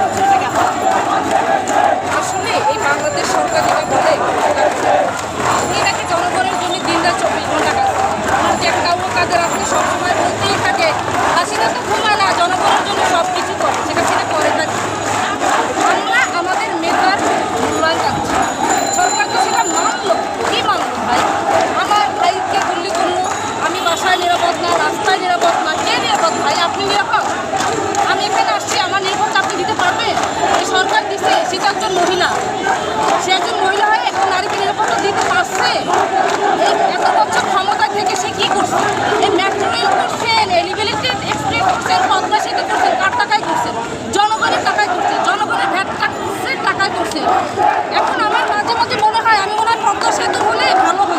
হচ্ছে এটাকে আসলে এই বাংলাদেশ সরকার যেটা বলে উনি নাকি জনগণের জন্য দিন রাত চব্বিশ ঘণ্টা কাজ করে। আমার যে একটা অন্য কাজের আছে সবসময় বলতেই থাকে হাসিনা তো ঘুমায় না জনগণের জন্য সব কিছু করে সেটা সেটা করে থাকে আমরা আমাদের মেধার মূল্যায়ন পাচ্ছি সরকার তো সেটা মানলো কি মানলো ভাই আমার ভাইকে গুলি করল আমি বাসায় নিরাপদ না রাস্তায় নিরাপদ না কে নিরাপদ ভাই আপনি নিরাপদ আমি এখানে আসছি আমার নিরাপত্তা আপনি দিতে পারবেন এই সরকার দিচ্ছে সেটা একজন মহিলা। সে একজন মহিলা হয়ে একটা নারীকে নিরাপত্তা দিতে পারছে। এত বছর ক্ষমতা থেকে সে কী করছে? এই মেট্রো রেল করছেন এলিভেটেড এক্সপ্রেস করছেন পদ্মা সেতু করছেন কার টাকায় করছেন জনগণের টাকায় করছে, জনগণের ভ্যাট ট্যাক্সের টাকায় করছে। এখন আমার মাঝে মাঝে মনে হয়, আমি মনে হয় পদ্মা সেতু হলে ভালো হতো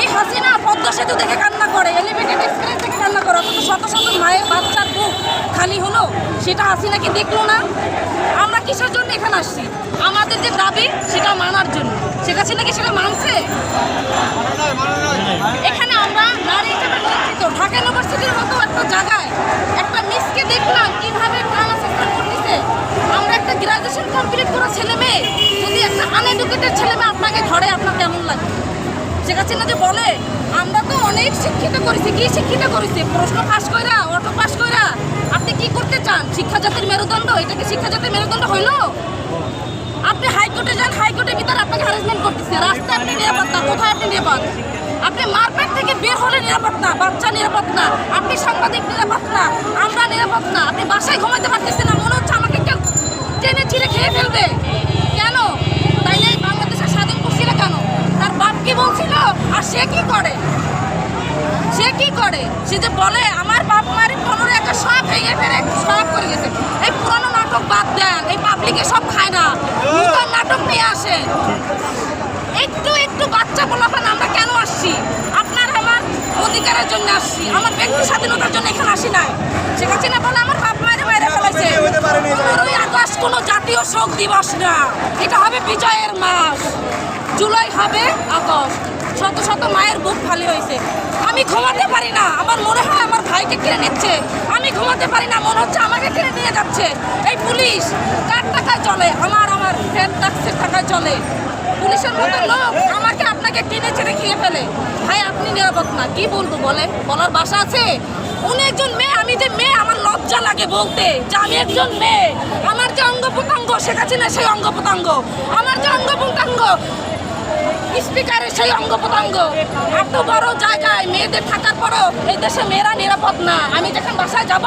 এই হাসিনা পদ্মা সেতু দেখে কান্না করে এলিভেটেড এক্সপ্রেস দেখে কান্না করে, অথচ শত শত মায়ের বাচ্চার বুক খালি হলো, সেটা হাসিনাকে দেখল না। কিসের জন্য এখানে আসছি? আমাদের যে দাবি, সেটা মানার জন্য। শেখ হাসিনা কি সেটা মানছে? এখানে আমরা নারী হিসেবে লজ্জিত ঢাকা ইউনিভার্সিটির মতো একটা জায়গায় একটা মিসকে দেখলাম কীভাবে ট্রামা সিস্টেম করতেছে। আমরা একটা গ্রাজুয়েশন কমপ্লিট করা ছেলে মেয়ে, যদি একটা আনএডুকেটেড ছেলে মেয়ে আপনাকে ধরে, আপনার কেমন লাগে? শেখ হাসিনা যে বলে, আমরা তো অনেক শিক্ষিত করেছি। কি শিক্ষিত করেছি? প্রশ্ন পাস কইরা অটো পাস কইরা করতে চান? শিক্ষা জাতির মেরুদণ্ড? এটা কি শিক্ষা জাতির মেরুদণ্ড হইল আপনি হাইকোর্টে যান, হাইকোর্টের ভিতরে আপনাকে হ্যারাসমেন্ট করতেছে। রাস্তায় আপনি নিরাপদ না কোথায় আপনি নিরাপদ? আপনি মারপেট থেকে বের হলে নিরাপদ না বাচ্চা নিরাপদ না আপনি সাংবাদিক নিরাপদ না আমরা নিরাপদ না আপনি বাসায় ঘুমাতে পারতেছেন না, মনে হচ্ছে আমাকে কেউ টেনে ছিঁড়ে খেয়ে ফেলবে। কেন? তাইলে এই বাংলাদেশের স্বাধীন করছিল কেন? তার বাপ কি বলছিল? আর সে কি করে? সে কি করে? সে যে বলে আমার বাপ মায়ের পনেরো একটা সব ভেঙে ফেলে সব করে গেছে। এই পুরানো নাটক বাদ দেন এই পাবলিকে সব খায় না। নতুন নাটক নিয়ে আসেন একটু একটু বাচ্চা বলাফান আমরা কেন আসছি? আপনার আমার অধিকারের জন্য আসছি আমার ব্যক্তি স্বাধীনতার জন্য এখানে আসি নাই। ঠিক আছে না বলে আমার বাপ মায়ের বাইরে পনেরোই আগস্ট কোনো জাতীয় শোক দিবস না। এটা হবে বিজয়ের মাস। জুলাই হবে আগস্ট। শত শত মায়ের বুক খালি হয়েছে। আমি ঘুমাতে পারি না। আমার মনে হয় ভাইকে কিনে নিচ্ছে। আমি ঘুমাতে পারি না, মনে হচ্ছে আমাকে কিনে নিয়ে যাচ্ছে। এই পুলিশ, কার টাকায় চলে? আমার আমার ফ্যান ট্যাক্সের টাকায় চলে। পুলিশের মতো লোক আমাকে আপনাকে টেনে ছেড়ে খেয়ে ফেলে। ভাই, আপনি নিরাপদ না, কি বলব বলে বলার বাসা আছে? উনি একজন মেয়ে, আমি যে মেয়ে, আমার লজ্জা লাগে বলতে। যে আমি একজন মেয়ে, আমার যে অঙ্গ প্রত্যঙ্গ শেখাচ্ছি না সেই অঙ্গ প্রত্যঙ্গ আমার যে অঙ্গ প্রত্যঙ্গ স্পিকারের সেই অঙ্গ প্রত্যঙ্গ এত বড় জায়গায় মেয়েদের থাকার পরও এই দেশে মেয়েরা নিরাপদ না। আমি যখন বাসায় যাব,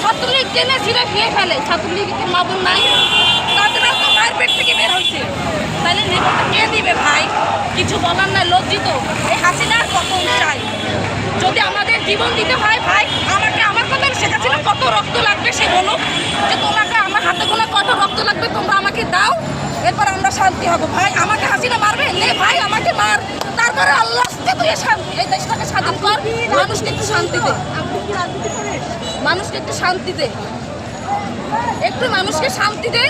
ছাত্রলীগ টেনে ছিঁড়ে খেয়ে ফেলে। ছাত্রলীগের মা বোন নাই। তাদেরও তো মায়ের পেট থেকে বের হয়েছে। তাহলে নিরাপত্তা কে দিবে ভাই? কিছু বলার নাই, লজ্জিত। এই হাসিনার কত চাই যদি আমাদের জীবন দিতে হয় ভাই, আমাকে আমার কথা শেখাচ্ছিল কত রক্ত লাগবে সে বলুক। যে তোমাকে আমার হাতে গোনা কত রক্ত লাগবে, তোমরা আমাকে দাও। এরপর আমরা শান্তি হব ভাই। আমাকে নে ভাই আমাকে মার। তারপরে আল্লাহ তুই এই শান্তি এই দেশটাকে স্বাধীন কর। মানুষকে একটু শান্তি দে। মানুষকে একটু শান্তি দে। একটু মানুষকে শান্তি দে।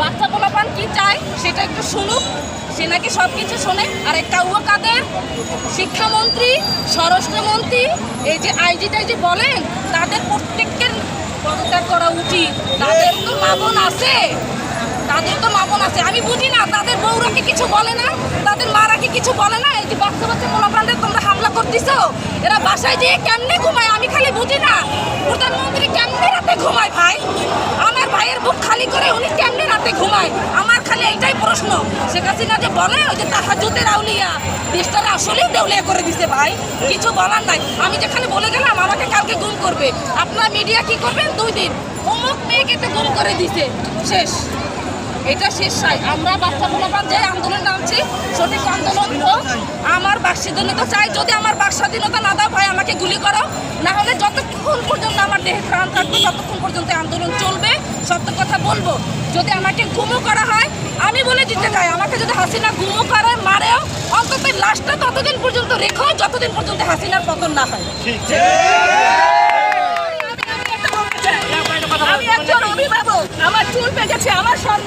বাচ্চা পোলাপান কি চায় সেটা একটু শুনুক। সে নাকি সব কিছু শোনে। আর এই কাউয়া কাদের? শিক্ষামন্ত্রী স্বরাষ্ট্রমন্ত্রী এই যে আইজিটাই যে বলেন তাদের প্রত্যেকের পদত্যাগ করা উচিত। তাদের তো মামন আছে। তাদের তো মামন আছে। আমি বুঝি না, তাদের বউরা কি কিছু বলে না, তাদের মারা কি কিছু বলে না? এই যে বাচ্চা বাচ্চা পোলাপানদের তোমরা হামলা করতেছো, এরা বাসায় যেয়ে কেমনে ঘুমায়? আমি খালি বুঝি না, প্রধানমন্ত্রী কেমনে রাতে ঘুমায় ভাই? আমার ভাইয়ের বুক খালি করে উনি কেমনে রাতে ঘুমায়? আমার খালি এইটাই প্রশ্ন। শেখ হাসিনা যে বলে, ওই যে তাহা তাহাজুদের আউলিয়া, দেশটারে আসলেই দেউলিয়া করে দিছে ভাই। কিছু বলার নাই। আমি যেখানে বলে গেলাম, আমাকে কালকে গুম করবে। আপনার মিডিয়া কি করবেন? দুই দিন। অমুক মেয়েকে তো গুম করে দিছে। শেষ। এটা শেষ চাই আমরা বাচ্চা পোলাপান যে আন্দোলন নামছি সঠিক আন্দোলন হোক আমার বাক স্বাধীনতা চাই। যদি আমার বাক স্বাধীনতা না দাও ভাই আমাকে গুলি করো। না হলে যতক্ষণ পর্যন্ত আমার দেহে প্রাণ থাকবে ততক্ষণ পর্যন্ত আন্দোলন চলবে। সত্য কথা বলব যদি আমাকে গুমও করা হয় আমি বলে দিতে চাই আমাকে যদি হাসিনা গুমও করে মারেও অন্তত লাশটা ততদিন পর্যন্ত রেখো যতদিন পর্যন্ত হাসিনার পতন না হয়। আমি একজন অভিভাবক আমার চুল পেকেছে আমার সন্তান